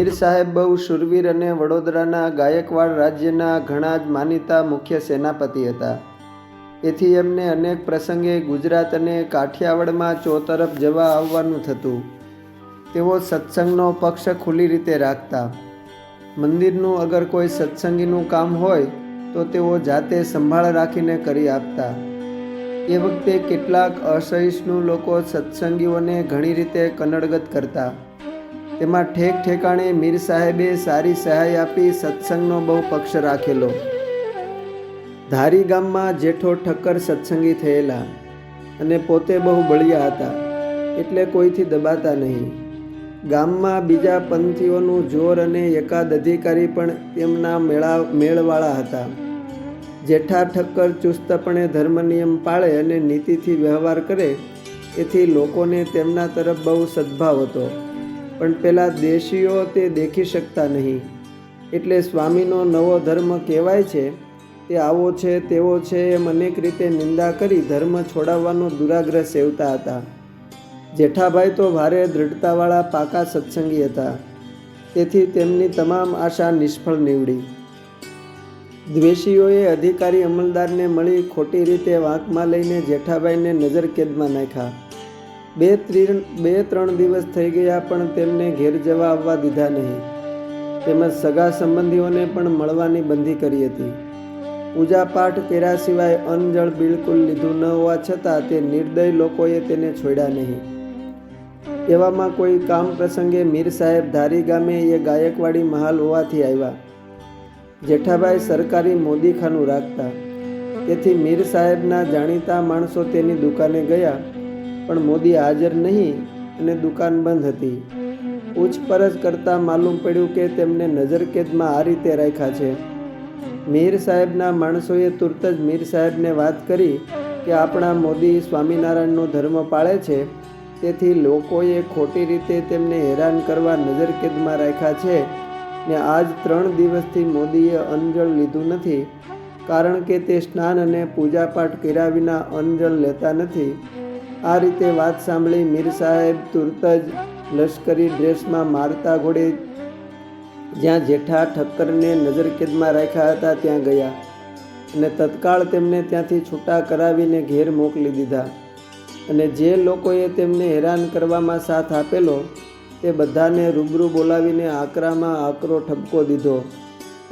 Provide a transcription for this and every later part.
મીર સાહેબ બહુ શૂરવીર અને વડોદરાના ગાયકવાડ રાજ્યના ઘણા જ માનીતા મુખ્ય સેનાપતિ હતા. એથી એમને અનેક પ્રસંગે ગુજરાત અને કાઠિયાવાડમાં ચોતરફ જવા આવવાનું થતું. તેઓ સત્સંગનો પક્ષ ખુલ્લી રીતે રાખતા. મંદિરનું અગર કોઈ સત્સંગીનું કામ હોય, તો તેઓ જાતે સંભાળ રાખીને કરી આપતા. એ વખતે કેટલાક અસહિષ્ણુ લોકો સત્સંગીઓને ઘણી રીતે કનડગત કરતા. તેમાં ઠેક ઠેકાણે મીર સાહેબે સારી સહાય આપી સત્સંગનો બહુ પક્ષ રાખેલો. ધારી ગામમાં જેઠો ઠક્કર સત્સંગી થયેલા અને પોતે બહુ બળિયા હતા, એટલે કોઈથી દબાતા નહીં. ગામમાં બીજા પંથીઓનું જોર અને એકાદ અધિકારી પણ તેમના મેળા, મેળવાળા હતા. જેઠા ઠક્કર ચુસ્તપણે ધર્મ નિયમ પાળે અને નીતિથી વ્યવહાર કરે, એથી લોકોને તેમના તરફ બહુ સદભાવ હતો. પણ પેલા દેશીઓ તે દેખી શકતા નહીં. એટલે સ્વામીનો નવો ધર્મ કહેવાય છે, તે આવો છે, તેવો છે એમ અનેક રીતે નિંદા કરી ધર્મ છોડાવવાનો દુરાગ્રહ સેવતા હતા. જેઠાભાઈ તો ભારે દૃઢતાવાળા પાકા સત્સંગી હતા. તેથી તેમની તમામ આશા નિષ્ફળ નીવડી. દ્વેષીઓએ અધિકારી અમલદારને મળી ખોટી રીતે વાંકમાં લઈને જેઠાભાઈને નજરકેદમાં નાખ્યા. બે ત્રણ બે ત્રણ દિવસ થઈ ગયા પણ તેમને ઘેર જવા આવવા દીધા નહીં. તેમજ સગા સંબંધીઓને પણ મળવાની બંધી કરી હતી. પૂજા પાઠ કર્યા સિવાય અનજળ બિલકુલ લીધું ન હોવા છતાં તે નિર્દય લોકોએ તેને છોડ્યા નહીં. એવામાં કોઈ કામ પ્રસંગે મીર સાહેબ ધારી ગામે એ ગાયકવાડી મહાલ હોવાથી આવ્યા. જેઠાભાઈ સરકારી મોદીખાનું રાખતા. તેથી મીર સાહેબના જાણીતા માણસો તેની દુકાને ગયા પણ મોદી હાજર નહીં અને દુકાન બંધ હતી. પૂછપરછ કરતાં માલુમ પડ્યું કે તેમને નજરકેદમાં આ રીતે રાખ્યા છે. મીર સાહેબના માણસોએ તુરત જ મીર સાહેબને વાત કરી કે આપણા મોદી સ્વામિનારાયણનો ધર્મ પાળે છે. તેથી લોકોએ ખોટી રીતે તેમને હેરાન કરવા નજરકેદમાં રાખ્યા છે ને આજ ત્રણ દિવસથી મોદીએ અંજળ લીધું નથી. કારણ કે તે સ્નાન અને પૂજાપાઠ કર્યા વિના અંજળ લેતા નથી. આ રીતે વાત સાંભળી મીર સાહેબ તુરત જ લશ્કરી ડ્રેસમાં મારતા ઘોડે જ્યાં જેઠા ઠક્કરને નજરકેદમાં રાખ્યા હતા ત્યાં ગયા અને તત્કાળ તેમને ત્યાંથી છૂટા કરાવીને ઘેર મોકલી દીધા. અને જે લોકોએ તેમને હેરાન કરવામાં સાથ આપેલો, તે બધાને રૂબરૂ બોલાવીને આકરામાં આકરો ઠપકો દીધો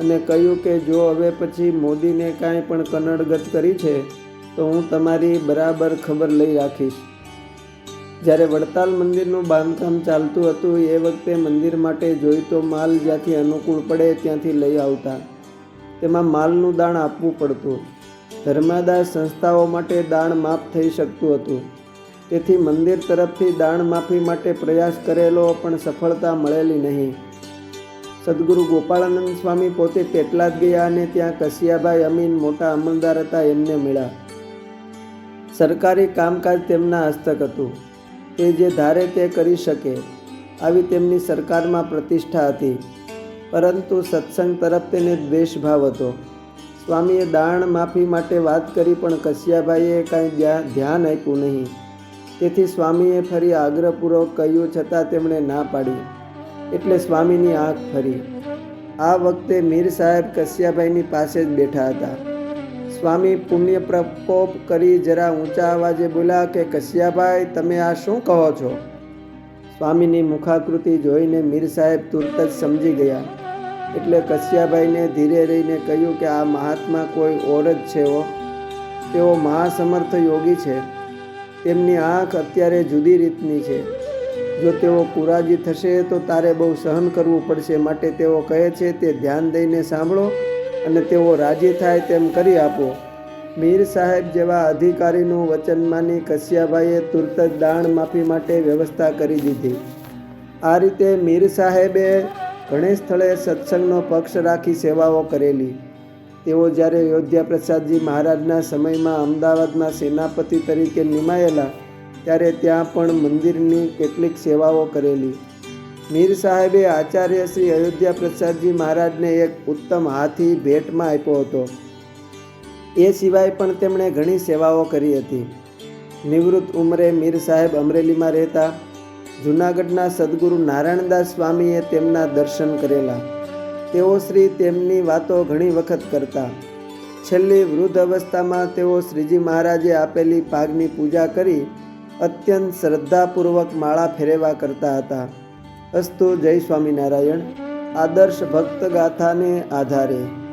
અને કહ્યું કે જો હવે પછી મોદીને કાંઈ પણ કનડગત કરી છે તો હું તમારી બરાબર ખબર લઈ રાખીશ. જ્યારે વડતાલ મંદિરનું બાંધકામ ચાલતું હતું, એ વખતે મંદિર માટે જોઈતો માલ જ્યાંથી અનુકૂળ પડે ત્યાંથી લઈ આવતા. તેમાં માલનું દાણ આપવું પડતું. ધર્માદાય સંસ્થાઓ માટે દાણ માફ થઈ શકતું હતું. તેથી મંદિર તરફથી દાણ માફી માટે પ્રયાસ કરેલો, પણ સફળતા મળેલી નહીં. સદગુરુ ગોપાળાનંદ સ્વામી પોતે પેટલાદ ગયા અને ત્યાં કસિયાભાઈ અમીન મોટા અમલદાર હતા, એમને મળ્યા. સરકારી કામકાજ તેમના હસ્તક હતું. તે જે ધારે તે કરી શકે, આવી તેમની સરકારમાં પ્રતિષ્ઠા હતી. પરંતુ સત્સંગ તરફ તેને દ્વેષભાવ હતો. સ્વામીએ દાણ માફી માટે વાત કરી પણ કસિયાભાઈએ કાંઈ ધ્યાન આપ્યું નહીં. તેથી સ્વામીએ ફરી આગ્રહપૂર્વક કહ્યું છતાં તેમણે ના પાડી. એટલે સ્વામીની આંખ ફરી. આ વખતે મીર સાહેબ કસિયાભાઈની પાસે જ બેઠા હતા. સ્વામી પુણ્ય પ્રકોપ કરી જરા ઊંચા અવાજે બોલ્યા કે કસિયાભાઈ તમે આ શું કહો છો? સ્વામીની મુખાકૃતિ જોઈને મીર સાહેબ તુરત જ સમજી ગયા. એટલે કસિયાભાઈને ધીરે રહીને કહ્યું કે, આ મહાત્મા કોઈ ઓર જ છે ઓ તેઓ મહાસમર્થ યોગી છે. તેમની આંખ અત્યારે જુદી રીતની છે. જો તેઓ કુરાજી થશે તો તારે બહુ સહન કરવું પડશે. માટે તેઓ કહે છે, તે ધ્યાન દઈને સાંભળો. અને તેઓ રાજી થાય તેમ કરી આપો. મીર સાહેબ જેવા અધિકારીનું વચન માની કસિયાભાઈએ તુરત જ દાણ માફી માટે વ્યવસ્થા કરી દીધી. આ રીતે મીર સાહેબે ઘણે સ્થળે સત્સંગનો પક્ષ રાખી સેવાઓ કરેલી. તેઓ જ્યારે અયોધ્યા પ્રસાદજી મહારાજના સમયમાં અમદાવાદમાં સેનાપતિ તરીકે નિમાયેલા, ત્યારે ત્યાં પણ મંદિરની કેટલીક સેવાઓ કરેલી. મીર સાહેબે આચાર્ય શ્રી અયોધ્યા પ્રસાદજી મહારાજને એક ઉત્તમ હાથી ભેટમાં આપ્યો હતો. એ સિવાય પણ તેમણે ઘણી સેવાઓ કરી હતી. નિવૃત્ત ઉંમરે મીર સાહેબ અમરેલીમાં રહેતા જૂનાગઢના સદગુરુ નારાયણદાસ સ્વામીએ તેમના દર્શન કરેલા. તેઓ શ્રી તેમની વાતો ઘણી વખત કરતા. છેલ્લી વૃદ્ધ અવસ્થામાં તેઓ શ્રીજી મહારાજે આપેલી પાગની પૂજા કરી અત્યંત શ્રદ્ધાપૂર્વક માળા ફેરવા કરતા હતા. અસ્તુ જય સ્વામિનારાયણ. આદર્શ ભક્ત ગાથાને આધારે.